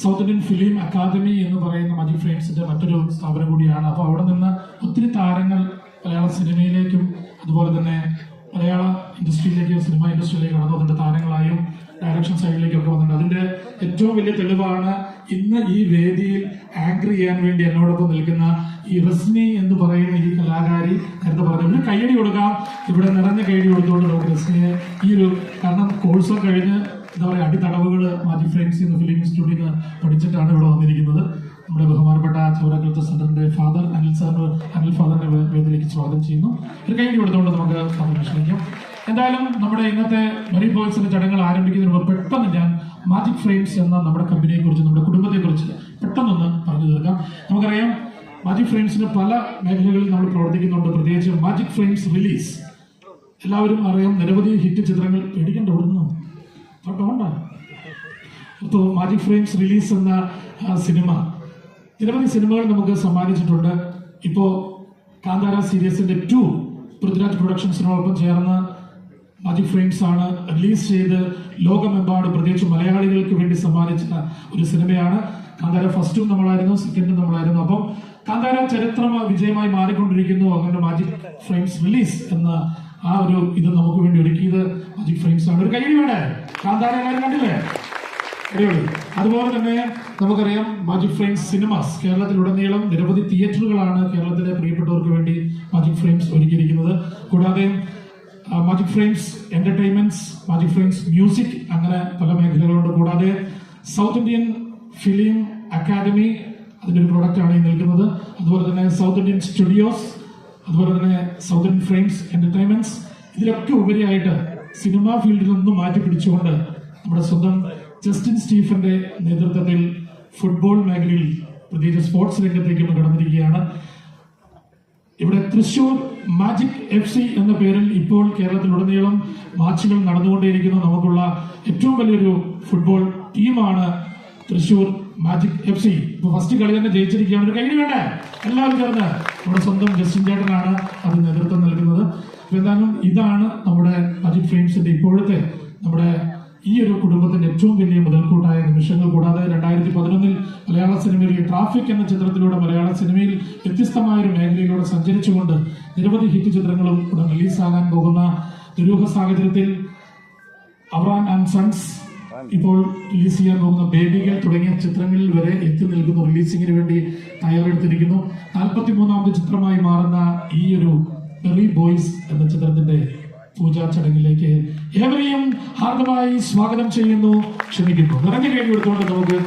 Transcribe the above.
South Indian film academy എന്ന് പറയുന്ന മജി ഫ്രെയിംസിന്റെ മറ്റൊരു സ്ഥാപനം കൂടിയാണ്. അപ്പോൾ അവിടെ നിന്ന് ഒത്തിരി താരങ്ങൾ മലയാള സിനിമയിലേക്കും അതുപോലെ തന്നെ മലയാള ഇൻഡസ്ട്രിയിലേക്കും സിനിമ ഇൻഡസ്ട്രിയിലേക്ക് കടന്നു താരങ്ങളായും ഡയറക്ഷൻ സൈഡിലേക്കൊക്കെ വന്നിട്ടുണ്ട്. അതിന്റെ ഏറ്റവും വലിയ തെളിവാണ് ഇന്ന് ഈ വേദിയിൽ ആങ്കർ ചെയ്യാൻ വേണ്ടി എന്നോടൊപ്പം നിൽക്കുന്ന ഈ റസ്മി എന്ന് പറയുന്ന ഈ കലാകാരി നേരത്തെ പറഞ്ഞു ഒരു കൈയടി കൊടുക്കാം. ഇവിടെ നിറഞ്ഞ കൈയടി കൊടുത്തുകൊണ്ട് നമുക്ക് റസ്മിയെ ഈ ഒരു കാരണം കോഴ്സൊക്കെ കഴിഞ്ഞ് എന്താ പറയുക അടിത്തടവുകൾ മാറ്റി ഫ്രെയിംസ് എന്ന ഫിലിം ഇൻസ്റ്റിറ്റ്യൂട്ടിൽ നിന്ന് പഠിച്ചിട്ടാണ് ഇവിടെ വന്നിരിക്കുന്നത്. നമ്മുടെ ബഹുമാനപ്പെട്ട ചൗരാക്കലത്ത് സെന്ററിന്റെ ഫാദർ അനിൽ സാറിന് അനിൽ ഫാദറിനെ വേദിയിലേക്ക് സ്വാഗതം ചെയ്യുന്നു. ഒരു കൈ കൊടുത്തുകൊണ്ട് നമുക്ക് സംരക്ഷിക്കാം എന്തായാലും നമ്മുടെ ഇന്നത്തെ മരി ബോയ്സിന്റെ ചടങ്ങുകൾ ആരംഭിക്കുന്നതിന് മുമ്പ് പെട്ടെന്ന് ഞാൻ മാജിക് ഫ്രെയിംസ് എന്ന നമ്മുടെ കമ്പനിയെ കുറിച്ച് നമ്മുടെ കുടുംബത്തെ കുറിച്ച് പെട്ടെന്നൊന്ന് പറഞ്ഞു തീർക്കാം. നമുക്കറിയാം മാജിക് ഫ്രെയിംസിന് പല മേഖലകളിൽ നമ്മൾ പ്രവർത്തിക്കുന്നുണ്ട്. പ്രത്യേകിച്ച് മാജിക് ഫ്രെയിംസ് റിലീസ് എല്ലാവരും അറിയാം നിരവധി ഹിറ്റ് ചിത്രങ്ങൾ പേടിക്കേണ്ട ഓടുന്നു ഇപ്പോൾ മാജിക് ഫ്രെയിംസ് റിലീസ് എന്ന സിനിമ. നിരവധി സിനിമകൾ നമുക്ക് സമ്മാനിച്ചിട്ടുണ്ട്. ഇപ്പോ കാന്താര സീരീസിന്റെ ടു പൃഥ്വിരാജ് പ്രൊഡക്ഷൻസിനോടൊപ്പം ചേർന്ന് മാജിക് ഫ്രെയിംസ് ആണ് റിലീസ് ചെയ്ത് ലോകമെമ്പാട് പ്രത്യേകിച്ച് മലയാളികൾക്ക് വേണ്ടി സമ്മാനിച്ച ഒരു സിനിമയാണ്. കാന്താര ഫസ്റ്റും നമ്മളായിരുന്നു സെക്കൻഡും നമ്മളായിരുന്നു. അപ്പം കാന്താര ചരിത്രം വിജയമായി മാറിക്കൊണ്ടിരിക്കുന്നു. അങ്ങനെ മാജിക് ഫ്രെയിംസ് റിലീസ് എന്ന ആ ഒരു ഇത് നമുക്ക് വേണ്ടി ഒരുക്കിയത് മാജിക് ഫ്രെയിംസ് ആണ്. ഒരു കൈയടി വേണ്ടേ? കാന്താര എല്ലാവരും കണ്ടില്ലേ? അടിപൊളി. അതുപോലെ തന്നെ നമുക്കറിയാം മാജിക് ഫ്രെയിംസ് സിനിമാസ് കേരളത്തിലുടനീളം നിരവധി തിയേറ്ററുകളാണ് കേരളത്തിലെ പ്രിയപ്പെട്ടവർക്ക് വേണ്ടി മാജിക് ഫ്രെയിംസ് ഒരുക്കിയിരിക്കുന്നത്. കൂടാതെ magic frames entertainments magic frames music അങ്ങനെ പല മേഖലകളുണ്ട്. കൂടാതെ സൗത്ത് ഇന്ത്യൻ ഫിലിം അക്കാദമി അതിന്റെ ഒരു പ്രൊഡക്റ്റാണ് ഈ നിൽക്കുന്നത്. അതുപോലെ തന്നെ സൗത്ത് ഇന്ത്യൻ സ്റ്റുഡിയോസ് അതുപോലെ തന്നെ സൗത്ത് ഇന്ത്യൻ ഫ്രെയിംസ് എന്റർടൈൻമെന്റ്സ് ഇതിലൊക്കെ ഉപരിയായിട്ട് സിനിമാ ഫീൽഡിൽ നിന്നും മാറ്റി പിടിച്ചുകൊണ്ട് നമ്മുടെ സ്വന്തം ജസ്റ്റിൻ സ്റ്റീഫന്റെ നേതൃത്വത്തിൽ ഫുട്ബോൾ മേഖലയിൽ പ്രത്യേകിച്ച് സ്പോർട്സ് രംഗത്തേക്ക് കടന്നിരിക്കുകയാണ്. ഇവിടെ തൃശൂർ മാജിക് എഫ് സി എന്ന പേരിൽ ഇപ്പോൾ കേരളത്തിലുടനീളം മാച്ചുകൾ നടന്നുകൊണ്ടേയിരിക്കുന്നു. നമുക്കുള്ള ഏറ്റവും വലിയൊരു ഫുട്ബോൾ ടീമാണ് തൃശൂർ മാജിക് എഫ് സി. ഇപ്പൊ ഫസ്റ്റ് കളി തന്നെ ജയിച്ചിരിക്കുകയാണ്. ഒരു കൈയ്യടി വേണ്ടേ? എല്ലാവരും ചേർന്ന് നമ്മുടെ സ്വന്തം ജസ്റ്റിൻ ചേട്ടനാണ് അത് നേതൃത്വം നൽകുന്നത്. അപ്പൊ എന്തായാലും ഇതാണ് നമ്മുടെ അജിത് ഫ്രെയിംസിന്റെ ഇപ്പോഴത്തെ നമ്മുടെ ഈ ഒരു കുടുംബത്തിന്റെ ഏറ്റവും വലിയ മുതൽക്കൂട്ടായ നിമിഷങ്ങൾ. കൂടാതെ രണ്ടായിരത്തി പതിനൊന്നിൽ മലയാള സിനിമയിലെ ട്രാഫിക് എന്ന ചിത്രത്തിലൂടെ മലയാള സിനിമയിൽ വ്യത്യസ്തമായ ഒരു മേഖലയിലൂടെ സഞ്ചരിച്ചുകൊണ്ട് നിരവധി ഹിറ്റ് ചിത്രങ്ങളും ഉടൻ റിലീസാകാൻ പോകുന്ന ദുരൂഹ സാഹചര്യത്തിൽ അവറാൻ ആൻഡ് സൺസ് ഇപ്പോൾ റിലീസ് ചെയ്യാൻ പോകുന്ന ബേബികൾ തുടങ്ങിയ ചിത്രങ്ങളിൽ വരെ എത്തി നിൽക്കുന്നു. റിലീസിങ്ങിന് വേണ്ടി തയ്യാറെടുത്തിരിക്കുന്നു. നാൽപ്പത്തി മൂന്നാമത് ചിത്രമായി മാറുന്ന ഈ ഒരു ബെറി ബോയ്സ് എന്ന ചിത്രത്തിന്റെ പൂജാ ചടങ്ങിലേക്ക് ഏവരെയും ഹാർദമായി സ്വാഗതം ചെയ്യുന്നു. ക്ഷണിക്കുന്നു നിറഞ്ഞു കഴിഞ്ഞു കൊടുത്തുകൊണ്ട് നമുക്ക്